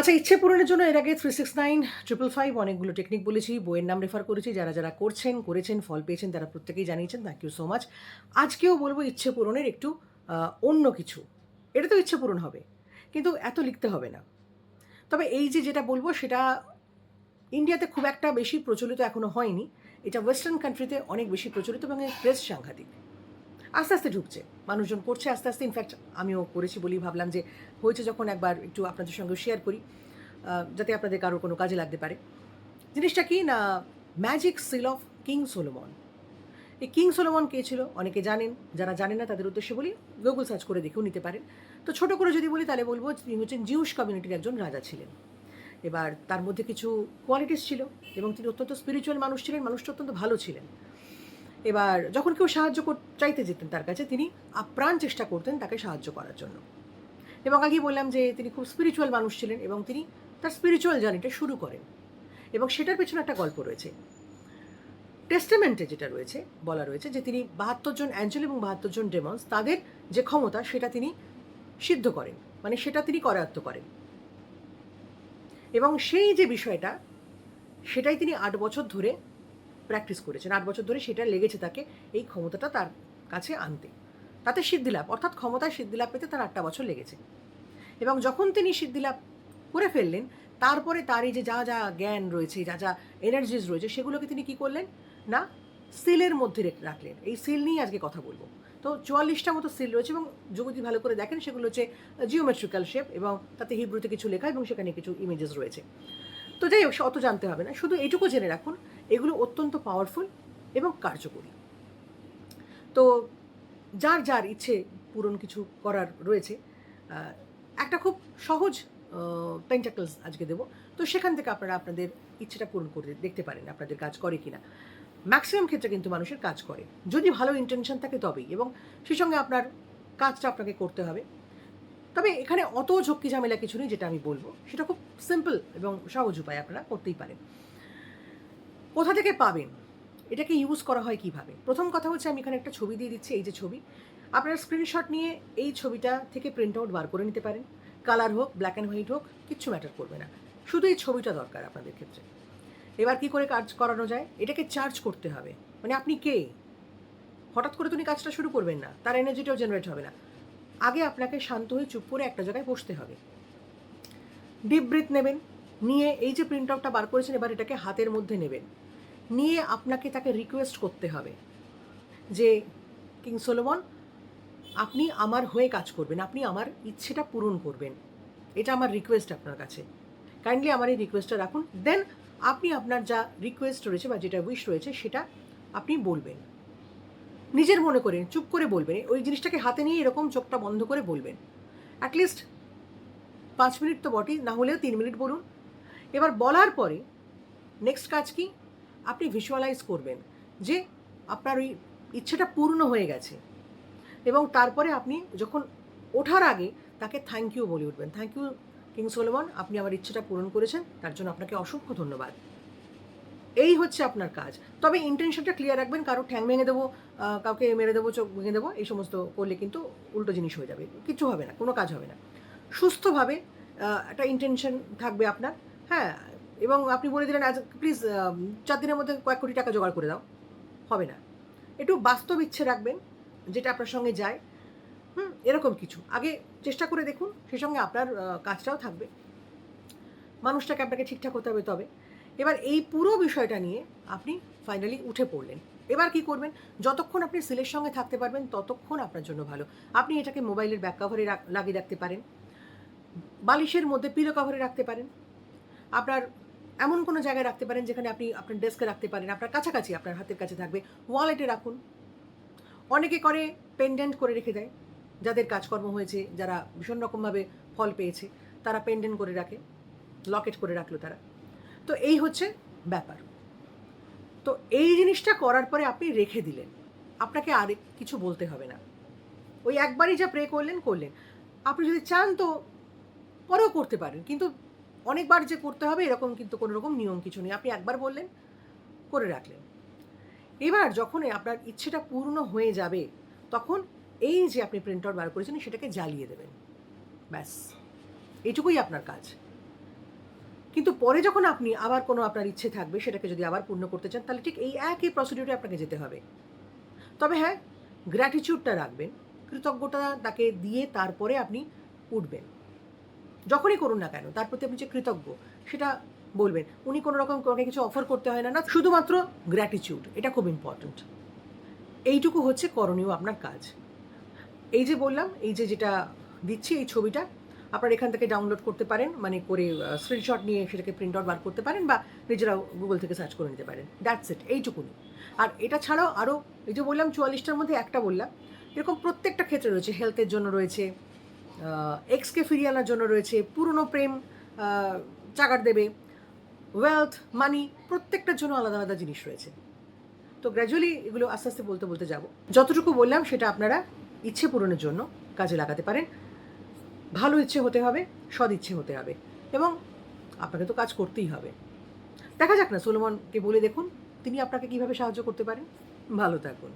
আচ্ছা ইচ্ছে পূরণের জন্য এর আগে three six nine triple five অনেকগুলো টেকনিক বলেছি, বইয়ের নাম রেফার করেছি, যারা যারা করছেন, করেছেন, ফল পেয়েছেন, তারা প্রত্যেকেই জানিয়েছেন থ্যাংক ইউ সো মাচ আজকেও বলব ইচ্ছে পূরণের একটু অন্য কিছু। এটা তো ইচ্ছে পূরণ হবে, কিন্তু এত লিখতে হবে না। তবে এই যে যেটা বলব, সেটা ইন্ডিয়াতে খুব একটা বেশি প্রচলিত এখনও হয়নি। এটা ওয়েস্টার্ন কান্ট্রিতে অনেক বেশি প্রচলিত এবং এর প্রেস সাংঘাতিক। আস্তে আস্তে ঢুকছে। মানুষজন করছে আস্তে আস্তে। ইনফ্যাক্ট আমিও করেছি বলেই ভাবলাম যে হয়েছে যখন একবার একটু আপনাদের সঙ্গে শেয়ার করি যাতে আপনাদের কারোর কোনো কাজে লাগতে পারে। জিনিসটা কি না magic seal of King Solomon এই কিং সোলোমন কে ছিল? অনেকে জানেন, যারা জানেন না তাদের উদ্দেশ্যে বলি গুগল সার্চ করে দেখেও নিতে পারেন। তো ছোট করে যদি বলি, তাহলে বলব তিনি হচ্ছেন জিউস কমিউনিটির একজন রাজা ছিলেন। এবার তার মধ্যে কিছু কোয়ালিটিস ছিল এবং তিনি অত্যন্ত স্পিরিচুয়াল মানুষ ছিলেন, মানুষটা অত্যন্ত ভালো ছিলেন। এবার যখন কেউ সাহায্য চাইতে যেতেন তার কাছে, তিনি আপ্রাণ চেষ্টা করতেন তাকে সাহায্য করার জন্য। এবং আগেই বললাম যে তিনি খুব স্পিরিচুয়াল মানুষ ছিলেন এবং তিনি তার স্পিরিচুয়াল জার্নিটা শুরু করেন। এবং সেটার পেছনে একটা গল্প রয়েছে। টেস্টামেন্টে যেটা রয়েছে, বলা রয়েছে যে তিনি বাহাত্তর জন অ্যাঞ্জেল এবং বাহাত্তর জন ডেমন্স তাদের যে ক্ষমতা, সেটা তিনি সিদ্ধ করেন। মানে সেটা তিনি করায়ত্ত করেন। এবং সেই যে বিষয়টা, সেটাই তিনি আট বছর ধরে প্র্যাকটিস করেছেন। আট বছর ধরে সেটা লেগেছে তাকে এই ক্ষমতাটা তার কাছে আনতে। তাতে সিদ্ধিলাভ, অর্থাৎ ক্ষমতায় সিদ্ধিলাভ পেতে তার আটটা বছর লেগেছে। এবং যখন তিনি সিদ্ধিলাভ করে ফেললেন, তারপরে তার এই যে যা যা জ্ঞান রয়েছে, যা যা এনার্জিস রয়েছে, সেগুলোকে তিনি কি করলেন? না, সিলের মধ্যে রেখ- রাখলেন। এই সিল নিয়ে আজকে কথা বলব। তো চুয়াল্লিশটা মতো সিল রয়েছে এবং যদি ভালো করে দেখেন, সেগুলো হচ্ছে জিওমেট্রিক্যাল শেপ এবং তাতে হিব্রুতে কিছু লেখা এবং সেখানে কিছু ইমেজেস রয়েছে। তো যাই হোক অত জানতে হবে না। শুধু এইটুকু জেনে রাখুন, এগুলো অত্যন্ত পাওয়ারফুল এবং কার্যকরী। তো যার যার ইচ্ছে পূরণ কিছু করার রয়েছে একটা খুব সহজ পেন্টাকলস আজকে দেবো। তো সেখান থেকে আপনারা আপনাদের ইচ্ছেটা পূরণ করে দেখতে পারেন আপনাদের কাজ করে কিনা। ম্যাক্সিমাম ক্ষেত্রে কিন্তু মানুষের কাজ করে। যদি ভালো ইন্টেনশন থাকে তবেই এবং সেই সঙ্গে আপনার কাজটা আপনাকে করতে হবে। তবে এখানে অত ঝক্কি ঝামেলা কিছু নেই, যেটা আমি বলব। সেটা খুব সিম্পল এবং সহজ উপায় আপনারা করতেই পারেন। কোথা থেকে পাবেন? এটাকে ইউজ করা হয় কীভাবে? প্রথম কথা হচ্ছে, আমি এখানে একটা ছবি দিয়ে দিচ্ছি, এই যে ছবি। আপনারা স্ক্রিনশট নিয়ে এই ছবিটা থেকে প্রিন্ট আউট বার করে নিতে পারেন। কালার হোক ব্ল্যাক অ্যান্ড হোয়াইট হোক, কিচ্ছু ম্যাটার করবে না। শুধু এই ছবিটা দরকার আপনাদের ক্ষেত্রে। এবার কি করে কাজ করানো যায়? এটাকে চার্জ করতে হবে। মানে আপনি কে? হঠাৎ করে তুমি কাজটা শুরু করবেন না। তার এনার্জিটাও জেনারেট হবে না। আগে আপনাকে শান্ত হয়ে চুপ করে একটা জায়গায় বসতে হবে। ডিপ ব্রিথ নেবেন, নিয়ে এই যে প্রিন্ট আউটটা বার করেছেন, এবার এটাকে হাতের মধ্যে নেবেন। নিয়ে আপনাকে তাকে রিকোয়েস্ট করতে হবে যে, কিং সোলোমন, আপনি আমার হয়ে কাজ করবেন, আপনি আমার ইচ্ছেটা পূরণ করবেন। এটা আমার রিকোয়েস্ট আপনার কাছে। কাইন্ডলি আমার এই রিকোয়েস্টটা রাখুন দেন আপনি আপনার যা রিকোয়েস্ট রয়েছে বা যেটা উইশ রয়েছে, সেটা আপনি বলবেন। নিজের মনে করে চুপ করে বলবেন। ওই জিনিসটাকে হাতে নিয়ে এরকম চোখটা বন্ধ করে বলবেন। অ্যাটলিস্ট পাঁচ মিনিট তো বটেই, না হলেও তিন মিনিট বলুন। এবার বলার পরে নেক্সট কাজ কি? আপনি ভিজুয়ালাইজ করবেন যে আপনার ওই ইচ্ছেটা পূর্ণ হয়ে গেছে। এবং তারপরে আপনি যখন ওঠার আগে তাকে থ্যাংক ইউ বলে উঠবেন। থ্যাংক ইউ কিং সোলোমন আপনি আমার ইচ্ছেটা পূরণ করেছেন। তার জন্য আপনাকে অসংখ্য ধন্যবাদ। এই হচ্ছে আপনার কাজ। তবে ইন্টেনশনটা ক্লিয়ার রাখবেন, কারও ঠ্যাং ভেঙে দেবো কাউকে মেরে দেবো, চোখ ভেঙে দেবো, এই সমস্ত করলে কিন্তু উল্টো জিনিস হয়ে যাবে। কিছু হবে না, কোনো কাজ হবে না। সুস্থভাবে একটা ইন্টেনশন থাকবে আপনার হ্যাঁ? এবং আপনি বলে দিলেন, আজ প্লিজ চার দিনের মধ্যে কয়েক কোটি টাকা জোগাড় করে দাও। হবে না। একটু বাস্তব ইচ্ছে রাখবেন, যেটা আপনার সঙ্গে যায়। হুম, এরকম কিছু। আগে চেষ্টা করে দেখুন সেই সঙ্গে আপনার কাজটাও থাকবে। মানুষটাকে আপনাকে ঠিকঠাক হতে হবে তবে। এবার এই পুরো বিষয়টা নিয়ে আপনি ফাইনালি উঠে পড়লেন। এবার কি করবেন? যতক্ষণ আপনি সিলের সঙ্গে থাকতে পারবেন, ততক্ষণ আপনার জন্য ভালো। আপনি এটাকে মোবাইলের ব্যাক কভারে লাগিয়ে রাখতে পারেন। বালিশের মধ্যে পিলো কভারে রাখতে পারেন। আপনার এমন কোনো জায়গায় রাখতে পারেন যেখানে আপনি আপনার ডেস্কে রাখতে পারেন। আপনার কাছাকাছি, আপনার হাতের কাছে থাকবে। ওয়ালেটে রাখুন। অনেকে করে পেন্ডেন্ট করে রেখে দেয়। যাদের কাজকর্ম হয়েছে, যারা ভীষণ রকমভাবে ফল পেয়েছে, তারা পেন্ডেন্ট করে রাখে। লকেট করে রাখল তারা। তো এই হচ্ছে ব্যাপার। তো এই জিনিসটা করার পরে আপনি রেখে দিলেন। আপনাকে আর কিছু বলতে হবে না। ওই একবারই যা প্রে করলেন করলেন। আপনি যদি চান তো পরেও করতে পারেন। কিন্তু অনেকবার যে করতে হবে, এরকম কিন্তু কোনো রকম নিয়ম কিছু নেই। আপনি একবার বললেন, করে রাখলেন। এবার যখন আপনার ইচ্ছেটা পূর্ণ হয়ে যাবে, তখন এই যে আপনি প্রিন্ট আউট বার করেছেন, সেটাকে জ্বালিয়ে দেবেন। ব্যাস। এইটুকুই আপনার কাজ। কিন্তু পরে যখন আপনি আবার কোনো আপনার ইচ্ছে থাকবে সেটাকে যদি আবার পূর্ণ করতে চান, তাহলে ঠিক এই একই প্রসিডিউরে আপনাকে যেতে হবে। তবে হ্যাঁ গ্র্যাটিচিউডটা রাখবেন, কৃতজ্ঞতা তাকে দিয়ে তারপরে আপনি উঠবেন। যখনই করুন না কেন, তার প্রতি আপনি যে কৃতজ্ঞ, সেটা বলবেন, উনি কোনো রকম কোনো কিছু অফার করতে হয় না না, শুধুমাত্র গ্র্যাটিচিউড এটা খুব ইম্পর্ট্যান্ট এইটুকু হচ্ছে করণীয় আপনার কাজ। এই যে বললাম, এই যে যেটা দিচ্ছি এই ছবিটা আপনারা এখান থেকে ডাউনলোড করতে পারেন মানে করে স্ক্রিনশট নিয়ে সেটাকে প্রিন্ট আউট বার করতে পারেন বা নিজেরাও গুগল থেকে সার্চ করে নিতে পারেন। দ্যাটস ইট এইটুকুনি। আর এটা ছাড়াও আরও এই যে বললাম চুয়াল্লিশটার মধ্যে একটা বললাম, এরকম প্রত্যেকটা ক্ষেত্রে রয়েছে হেলথের জন্য রয়েছে এক্সকে ফিরিয়ে আনার জন্য রয়েছে, পুরনো প্রেম চাগার দেবে ওয়েলথ মানি প্রত্যেকটার জন্য আলাদা আলাদা জিনিস রয়েছে। তো গ্র্যাজুয়ালি এগুলো আস্তে আস্তে বলতে বলতে যাব। যতটুকু বললাম সেটা আপনারা ইচ্ছে পূরণের জন্য কাজে লাগাতে পারেন। ভালো ইচ্ছে হতে হবে সদ ইচ্ছে হতে হবে এবং আপনাকে তো কাজ করতেই হবে। দেখা যাক না, সোলোমনকে বলে দেখুন, তিনি আপনাকে কীভাবে সাহায্য করতে পারেন। ভালো থাকুন।